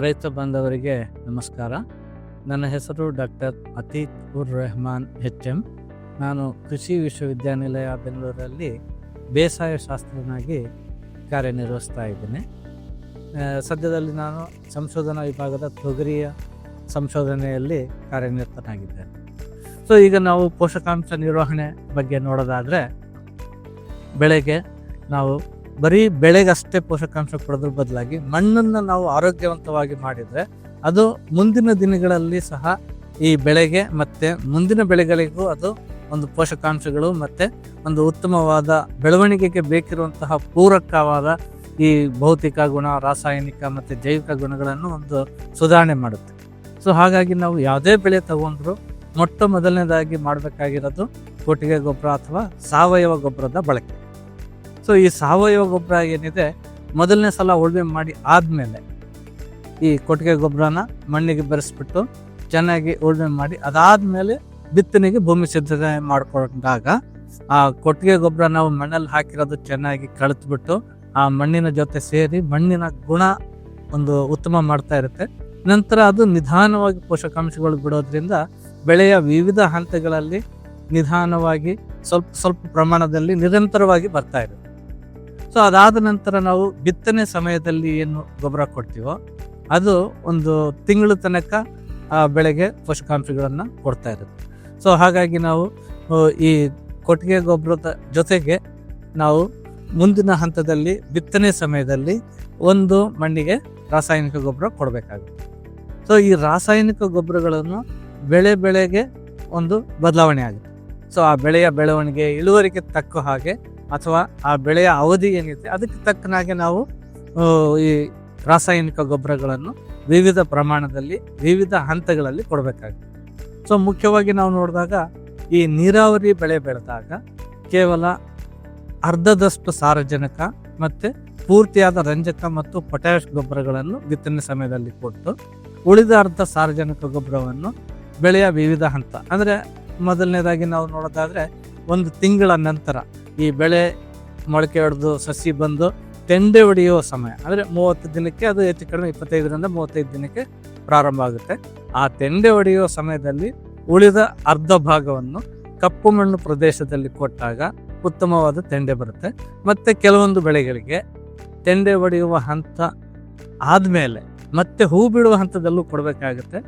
ರೈತ ಬಾಂಧವರಿಗೆ ನಮಸ್ಕಾರ. ನನ್ನ ಹೆಸರು ಡಾಕ್ಟರ್ ಅತೀತ್ ಉರ್ ರೆಹಮಾನ್ ಎಚ್ ಎಂ ನಾನು ಕೃಷಿ ವಿಶ್ವವಿದ್ಯಾನಿಲಯ ಬೆಂಗಳೂರಲ್ಲಿ ಬೇಸಾಯ ಶಾಸ್ತ್ರನಾಗಿ ಕಾರ್ಯನಿರ್ವಹಿಸ್ತಾ ಇದ್ದೇನೆ. ಸದ್ಯದಲ್ಲಿ ನಾನು ಸಂಶೋಧನಾ ವಿಭಾಗದ ತೊಗರಿಯ ಸಂಶೋಧನೆಯಲ್ಲಿ ಕಾರ್ಯನಿರತನಾಗಿದ್ದೇನೆ. ಸೊ, ಈಗ ನಾವು ಪೋಷಕಾಂಶ ನಿರ್ವಹಣೆ ಬಗ್ಗೆ ನೋಡೋದಾದರೆ, ಬೆಳೆಗೆ ನಾವು ಬರೀ ಬೆಳೆಗಷ್ಟೇ ಪೋಷಕಾಂಶ ಕೊಡೋದ್ರ ಬದಲಾಗಿ ಮಣ್ಣನ್ನು ನಾವು ಆರೋಗ್ಯವಂತವಾಗಿ ಮಾಡಿದರೆ ಅದು ಮುಂದಿನ ದಿನಗಳಲ್ಲಿ ಸಹ ಈ ಬೆಳೆಗೆ ಮತ್ತು ಮುಂದಿನ ಬೆಳೆಗಳಿಗೂ ಅದು ಒಂದು ಪೋಷಕಾಂಶಗಳು ಮತ್ತು ಒಂದು ಉತ್ತಮವಾದ ಬೆಳವಣಿಗೆಗೆ ಬೇಕಿರುವಂತಹ ಪೂರಕವಾದ ಈ ಭೌತಿಕ ಗುಣ, ರಾಸಾಯನಿಕ ಮತ್ತು ಜೈವಿಕ ಗುಣಗಳನ್ನು ಒಂದು ಸುಧಾರಣೆ ಮಾಡುತ್ತೆ. ಸೊ ಹಾಗಾಗಿ ನಾವು ಯಾವುದೇ ಬೆಳೆ ತಗೊಂಡ್ರು ಮೊಟ್ಟ ಮೊದಲನೇದಾಗಿ ಮಾಡಬೇಕಾಗಿರೋದು ಕೊಟ್ಟಿಗೆ ಗೊಬ್ಬರ ಅಥವಾ ಸಾವಯವ ಗೊಬ್ಬರದ ಬಳಕೆ. ಸೊ ಈ ಸಾವಯವ ಗೊಬ್ಬರ ಏನಿದೆ, ಮೊದಲನೇ ಸಲ ಉಳುಮೆ ಮಾಡಿ ಆದಮೇಲೆ ಈ ಕೊಟ್ಟಿಗೆ ಗೊಬ್ಬರನ ಮಣ್ಣಿಗೆ ಬೆರೆಸ್ಬಿಟ್ಟು ಚೆನ್ನಾಗಿ ಉಳುಮೆ ಮಾಡಿ ಅದಾದಮೇಲೆ ಬಿತ್ತನೆಗೆ ಭೂಮಿ ಸಿದ್ಧತೆ ಮಾಡಿಕೊಂಡಾಗ ಆ ಕೊಟ್ಟಿಗೆ ಗೊಬ್ಬರ ನಾವು ಮಣ್ಣಲ್ಲಿ ಹಾಕಿರೋದು ಚೆನ್ನಾಗಿ ಕಳೆದ್ಬಿಟ್ಟು ಆ ಮಣ್ಣಿನ ಜೊತೆ ಸೇರಿ ಮಣ್ಣಿನ ಗುಣ ಒಂದು ಉತ್ತಮ ಮಾಡ್ತಾ ಇರುತ್ತೆ. ನಂತರ ಅದು ನಿಧಾನವಾಗಿ ಪೋಷಕಾಂಶಗಳು ಬಿಡೋದ್ರಿಂದ ಬೆಳೆಯ ವಿವಿಧ ಹಂತಗಳಲ್ಲಿ ನಿಧಾನವಾಗಿ ಸ್ವಲ್ಪ ಸ್ವಲ್ಪ ಪ್ರಮಾಣದಲ್ಲಿ ನಿರಂತರವಾಗಿ ಬರ್ತಾ ಇರುತ್ತೆ. ಸೊ ಅದಾದ ನಂತರ ನಾವು ಬಿತ್ತನೆ ಸಮಯದಲ್ಲಿ ಏನು ಗೊಬ್ಬರ ಕೊಡ್ತೀವೋ, ಅದು ಒಂದು ತಿಂಗಳು ತನಕ, ಆ, ಬೆಳೆಗೆ ಪೋಷಕಾಂಶಗಳನ್ನು ಕೊಡ್ತಾ ಇರುತ್ತೆ. ಸೊ ಹಾಗಾಗಿ ನಾವು ಈ ಕೊಟ್ಟಿಗೆ ಗೊಬ್ಬರದ ಜೊತೆಗೆ ನಾವು ಮುಂದಿನ ಹಂತದಲ್ಲಿ ಬಿತ್ತನೆ ಸಮಯದಲ್ಲಿ ಒಂದು ಮಣ್ಣಿಗೆ ರಾಸಾಯನಿಕ ಗೊಬ್ಬರ ಕೊಡಬೇಕಾಗುತ್ತೆ. ಸೊ ಈ ರಾಸಾಯನಿಕ ಗೊಬ್ಬರಗಳನ್ನು ಬೆಳೆ ಬೆಳೆಗೆ ಒಂದು ಬದಲಾವಣೆ ಆಗುತ್ತೆ. ಸೊ ಆ ಬೆಳೆಯ ಬೆಳವಣಿಗೆ ಇಳುವರಿಗೆ ತಕ್ಕ ಹಾಗೆ ಅಥವಾ ಆ ಬೆಳೆಯ ಅವಧಿ ಏನಿದೆ, ಅದಕ್ಕೆ ತಕ್ಕನಾಗೆ ನಾವು ಈ ರಾಸಾಯನಿಕ ಗೊಬ್ಬರಗಳನ್ನು ವಿವಿಧ ಪ್ರಮಾಣದಲ್ಲಿ, ವಿವಿಧ ಹಂತಗಳಲ್ಲಿ ಕೊಡಬೇಕಾಗುತ್ತೆ ಸೊ, ಮುಖ್ಯವಾಗಿ ನಾವು ನೋಡಿದಾಗ, ಈ ನೀರಾವರಿ ಬೆಳೆ ಬೆಳೆದಾಗ ಕೇವಲ ಅರ್ಧದಷ್ಟು ಸಾರಜನಕ ಮತ್ತು ಪೂರ್ತಿಯಾದ ರಂಜಕ ಮತ್ತು ಪೊಟ್ಯಾಷ್ ಗೊಬ್ಬರಗಳನ್ನು ಬಿತ್ತನೆ ಸಮಯದಲ್ಲಿ ಕೊಟ್ಟು, ಉಳಿದ ಅರ್ಧ ಸಾರಜನಕ ಗೊಬ್ಬರವನ್ನು ಬೆಳೆಯ ವಿವಿಧ ಹಂತ, ಅಂದರೆ ಮೊದಲನೇದಾಗಿ ನಾವು ನೋಡೋದಾದ್ರೆ, ಒಂದು ತಿಂಗಳ ನಂತರ ಈ ಬೆಳೆ ಮೊಳಕೆ ಹೊಡೆದು ಸಸಿ ಬಂದು ತೆಂಡೆ ಹೊಡೆಯುವ ಸಮಯ, ಅಂದರೆ ಮೂವತ್ತು ದಿನಕ್ಕೆ ಅದು ಹೆಚ್ಚು ಕಡಿಮೆ ಇಪ್ಪತ್ತೈದರಿಂದ ಮೂವತ್ತೈದು ದಿನಕ್ಕೆ ಪ್ರಾರಂಭ ಆಗುತ್ತೆ. ಆ ತೆಂಡೆ ಹೊಡೆಯುವ ಸಮಯದಲ್ಲಿ ಉಳಿದ ಅರ್ಧ ಭಾಗವನ್ನು ಕಪ್ಪು ಮಣ್ಣು ಪ್ರದೇಶದಲ್ಲಿ ಕೊಟ್ಟಾಗ ಉತ್ತಮವಾದ ತೆಂಡೆ ಬರುತ್ತೆ. ಮತ್ತು ಕೆಲವೊಂದು ಬೆಳೆಗಳಿಗೆ ತೆಂಡೆ ಹೊಡೆಯುವ ಹಂತ ಆದಮೇಲೆ ಮತ್ತೆ ಹೂ ಬಿಡುವ ಹಂತದಲ್ಲೂ ಕೊಡಬೇಕಾಗುತ್ತೆ.